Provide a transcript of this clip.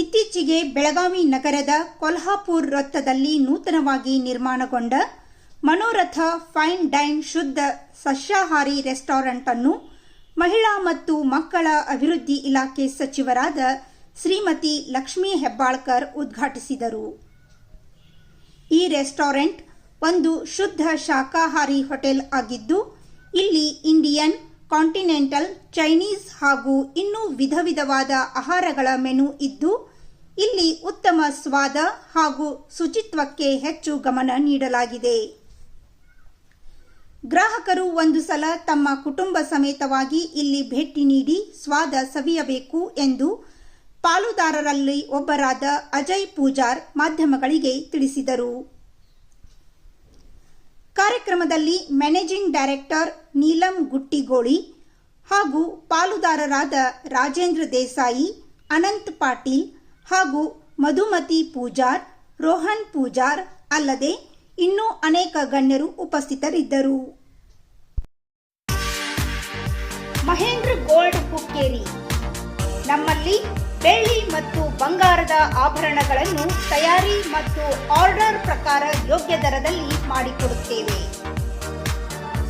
ಇತ್ತೀಚೆಗೆ ಬೆಳಗಾವಿ ನಗರದ ಕೊಲ್ಹಾಪುರ್ ವೃತ್ತದಲ್ಲಿ ನೂತನವಾಗಿ ನಿರ್ಮಾಣಗೊಂಡ ಮನೋರಥ ಫೈನ್ ಡೈನ್ ಶುದ್ಧ ಸಸ್ಯಾಹಾರಿ ರೆಸ್ಟೋರೆಂಟ್ ಅನ್ನು ಮಹಿಳಾ ಮತ್ತು ಮಕ್ಕಳ ಅಭಿವೃದ್ಧಿ ಇಲಾಖೆ ಸಚಿವರಾದ ಶ್ರೀಮತಿ ಲಕ್ಷ್ಮೀ ಹೆಬ್ಬಾಳ್ಕರ್ ಉದ್ಘಾಟಿಸಿದರು. ಈ ರೆಸ್ಟೋರೆಂಟ್ ಒಂದು ಶುದ್ಧ ಶಾಖಾಹಾರಿ ಹೋಟೆಲ್ ಆಗಿದ್ದು, ಇಲ್ಲಿ ಇಂಡಿಯನ್ ಕಾಂಟಿನೆಂಟಲ್, ಚೈನೀಸ್ ಹಾಗೂ ಇನ್ನೂ ವಿಧ ವಿಧವಾದ ಆಹಾರಗಳ ಮೆನು ಇದ್ದು, ಇಲ್ಲಿ ಉತ್ತಮ ಸ್ವಾದ ಹಾಗೂ ಶುಚಿತ್ವಕ್ಕೆ ಹೆಚ್ಚು ಗಮನ ನೀಡಲಾಗಿದೆ. ಗ್ರಾಹಕರು ಒಂದು ಸಲ ತಮ್ಮ ಕುಟುಂಬ ಸಮೇತವಾಗಿ ಇಲ್ಲಿ ಭೇಟಿ ನೀಡಿ ಸ್ವಾದ ಸವಿಯಬೇಕು ಎಂದು ಪಾಲುದಾರರಲ್ಲಿ ಒಬ್ಬರಾದ ಅಜಯ್ ಪೂಜಾರ್ ಮಾಧ್ಯಮಗಳಿಗೆ ತಿಳಿಸಿದರು. ಕಾರ್ಯಕ್ರಮದಲ್ಲಿ ಮ್ಯಾನೇಜಿಂಗ್ ಡೈರೆಕ್ಟರ್ ನೀಲಂ ಗುಟ್ಟಿಗೋಳಿ ಹಾಗೂ ಪಾಲುದಾರರಾದ ರಾಜೇಂದ್ರ ದೇಸಾಯಿ, ಅನಂತ್ ಪಾಟೀಲ್ ಹಾಗೂ ಮಧುಮತಿ ಪೂಜಾರ್, ರೋಹನ್ ಪೂಜಾರ್ ಅಲ್ಲದೆ ಇನ್ನೂ ಅನೇಕ ಗಣ್ಯರು ಉಪಸ್ಥಿತರಿದ್ದರು. ಮಹೇಂದ್ರ ಗೋಲ್ಡ್ ಕುಕ್ಕೇರಿ. ನಮ್ಮಲ್ಲಿ ಬೆಳ್ಳಿ ಮತ್ತು ಬಂಗಾರದ ಆಭರಣಗಳನ್ನು ತಯಾರಿ ಮತ್ತು ಆರ್ಡರ್ ಪ್ರಕಾರ ಯೋಗ್ಯ ದರದಲ್ಲಿ ಮಾಡಿಕೊಡುತ್ತೇವೆ.